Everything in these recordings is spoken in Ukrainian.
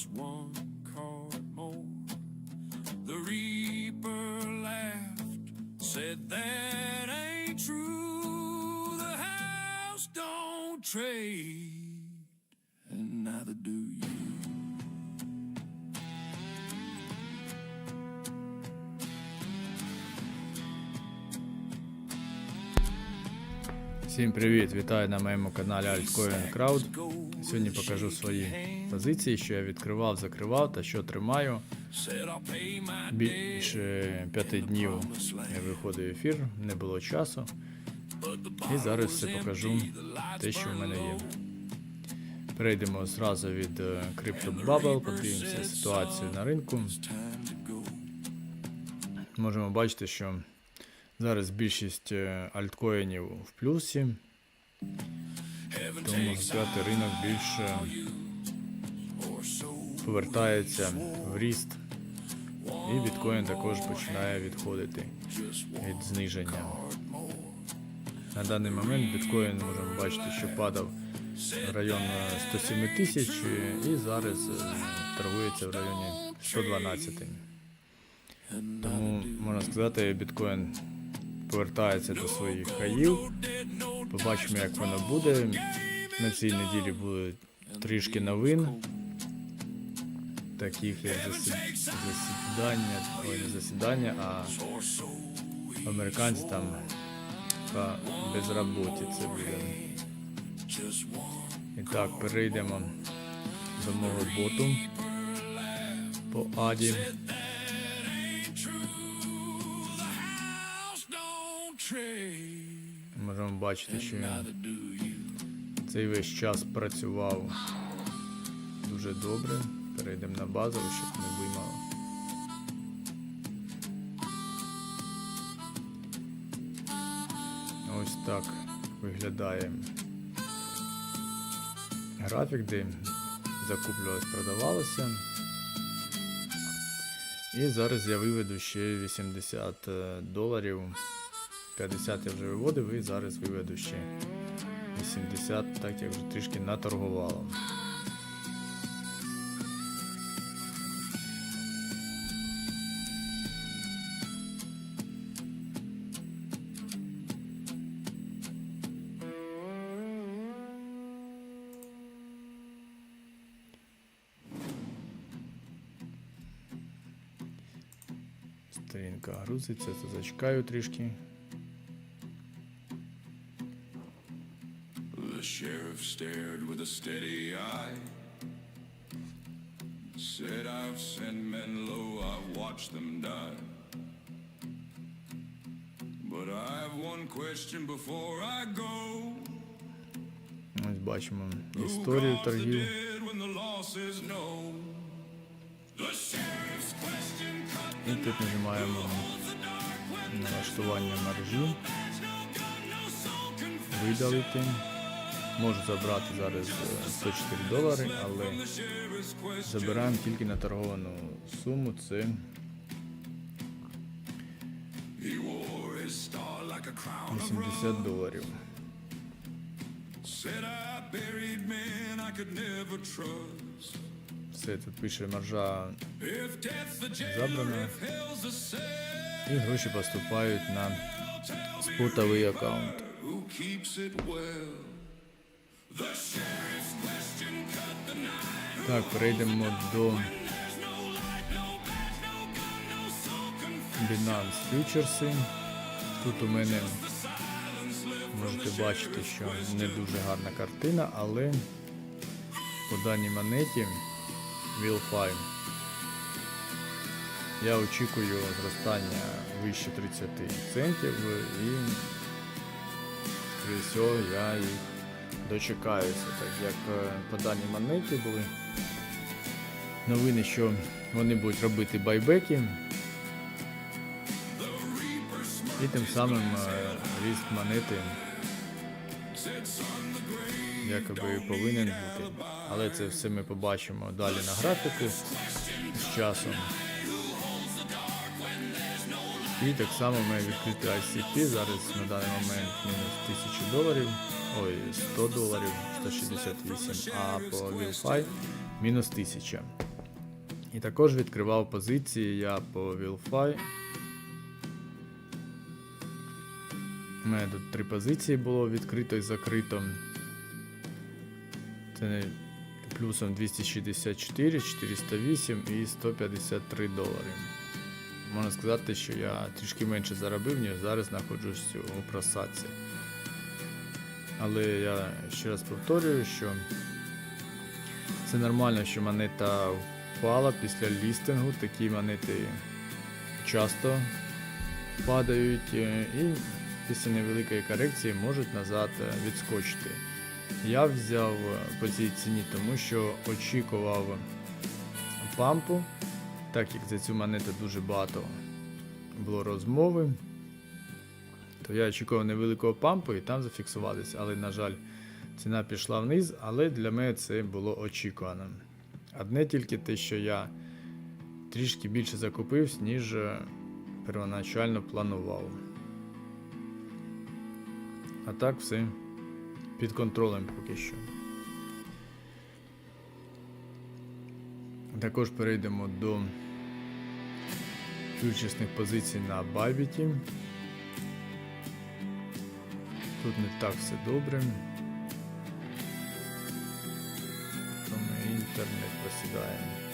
just one card more. The Reaper laughed, said that Всім привіт! Вітаю на моєму каналі Altcoin Crowd. Сьогодні покажу свої позиції, що я відкривав, закривав та що тримаю. Більше п'яти днів не виходив ефір, не було часу. І зараз все покажу те, що в мене є. Перейдемо зразу від е, Crypto Bubble, подивимося ситуацію на ринку. Можемо бачити, що зараз більшість е, альткоїнів в плюсі. Тому можна сказати, ринок більше повертається в ріст. І біткоін також починає відходити від зниження. На даний момент біткоін можемо бачити, що падав в район е, 107 тисяч і зараз е, торгується в районі 112. Тому можна сказати, біткоін повертається до своїх хаїв. Побачимо, як воно буде. На цій неділі буде трішки новин, таких як засідання, не засідання, а американці там по безработиці буде. І так, перейдемо до мого боту по аді. Можемо бачити, що він цей весь час працював дуже добре. Перейдемо на базову, щоб не виймало. Ось так виглядає графік, де закуплювалось, продавалося. І зараз я виведу ще 80 е, доларів. 50 я вже виводив і зараз виведу ще 80, так як вже трішки наторгувало. Сторінка грузиться, то зачекаю трішки. The sheriff stared with a steady eye. Said, I've sent men low, I've watched them die. But I have one question before I go. Ось бачимо Who історію calls the торгів. dead when the law says no? The sheriff's question cut І тут нажимаємо налаштування мережі, no gun, no soul can видалити. Можу забрати зараз е, 104 долари, але забираємо тільки на торговану суму. Це He wore his star like a crown of 80 доларів. Все тут пише маржа cell, І гроші поступають на спутовий аккаунт. Так, перейдемо до Binance Futures. Тут у мене можете бачити, що не дуже гарна картина, але по даній монеті Will5 я очікую зростання вище 30 центів і скоріше всього я їх дочекаюся, так як е, по даній монеті були новини, що вони будуть робити байбеки. І тим самим е, ріст монети якоби повинен бути. Але це все ми побачимо далі на графіку з часом. І так само має відкрити ICP, зараз на даний момент мінус 1000 доларів, ой, 100 доларів, 168, а по Will5 мінус 1000. І також відкривав позиції я по Вілфай. У мене тут три позиції було відкрито і закрито. Це плюсом 264, 408 і 153 долари. Можна сказати, що я трішки менше заробив, ніж зараз знаходжусь у просадці. Але я ще раз повторюю, що це нормально, що монета впала після лістингу. Такі монети часто падають е, і після невеликої корекції можуть назад е, відскочити. Я взяв е, по цій ціні, тому що очікував пампу, так як за цю монету дуже багато було розмови. То я очікував невеликого пампу і там зафіксуватися, але, на жаль, ціна пішла вниз, але для мене це було очікувано. Одне тільки те, що я трішки більше закупився, ніж е, первоначально планував. А так все під контролем поки що. Також перейдемо до фьючерсних позицій на Байбіті. Тут не так все добре. Тому інтернет посідаємо.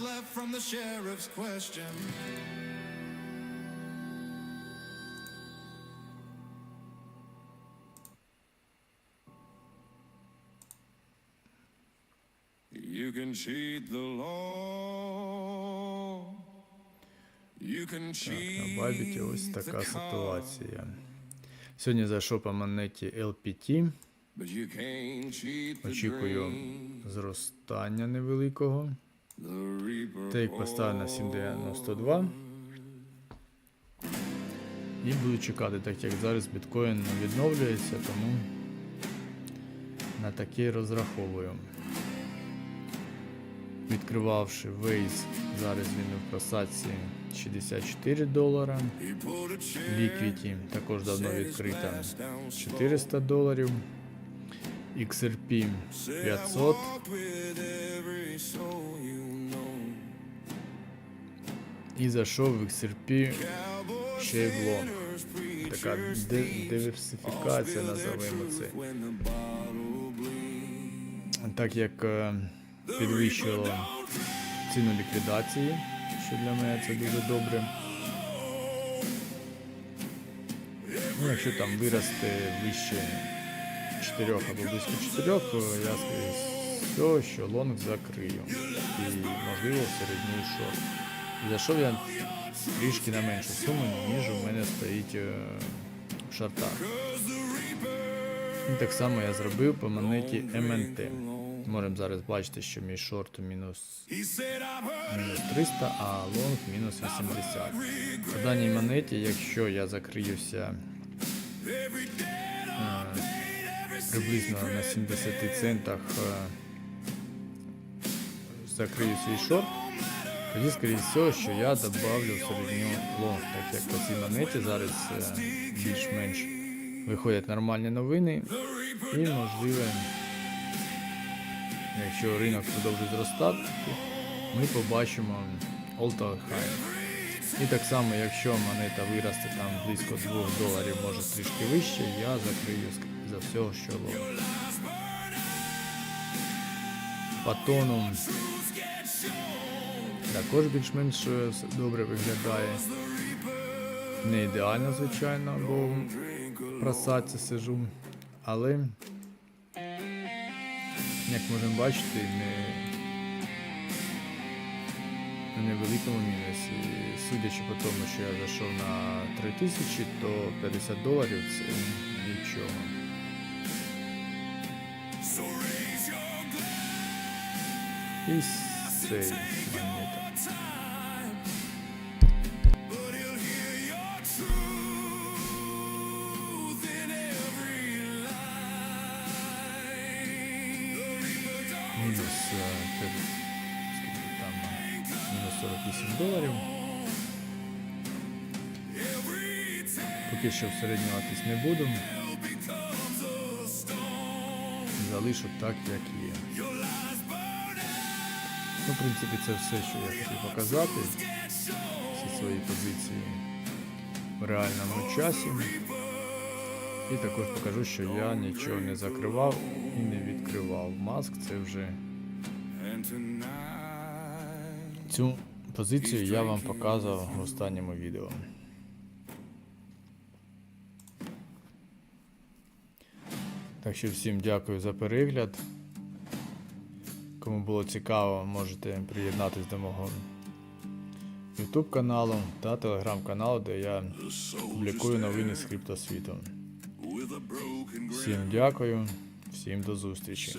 Left from the sheriff's question. You can cheat the law. You can Так, cheat на Байбіті ось the така ситуація. Сьогодні зайшов по монеті LPT. Очікую зростання невеликого. Тейк поставив на 7,92. І буду чекати, так як зараз біткоін відновлюється, тому на таке розраховую. Відкривавши Waze, зараз він в просадці 64 долара. Liquidity також давно відкрита glass down slow. 400 доларів. XRP 500. І зайшов в XRP sinners, Така диверсифікація, називаємо це. Так як е, підвищило ціну ліквідації, що для мене це дуже добре. Ну, якщо там вирости вище 4 або близько 4, то я скоріше всього, що лонг закрию. І можливо середній шорт. Зайшов я трішки на меншу суму, ніж у мене стоїть е, в шортах. І так само я зробив по монеті МНТ. Можемо зараз бачити, що мій шорт мінус 300, а лонг мінус 80. По даній монеті, якщо я закриюся е, приблизно на 70 центах, е, закрию свій шорт, тоді, скоріше всього, що я добавлю середню лонг, так як по цій монеті зараз е, більш-менш виходять нормальні новини і можливо. Якщо ринок продовжить зростати, ми побачимо all-time high. І так само, якщо монета виросте там близько 2 доларів, може трішки вище, я закрию за всього, що ловить. По також більш-менш е, добре виглядає. Не ідеально, звичайно, бо в просадці сижу. Але як можемо бачити, не на невеликому мінусі. Судячи по тому, що я зайшов на 3000, то 50 доларів це нічого. І цей магнітик. Мінус е, там, мінус 48 доларів. Поки що всереднюватись не будемо. Залишу так, як є. Ну, в принципі, це все, що я хотів показати. Всі свої позиції в реальному часі. І також покажу, що я нічого не закривав і не відкривав. Маск це вже цю позицію я вам показував в останньому відео. Так що всім дякую за перегляд. Кому було цікаво, можете приєднатися до мого YouTube каналу та телеграм каналу, де я публікую новини з криптосвіту. Всім дякую, всім до зустрічі.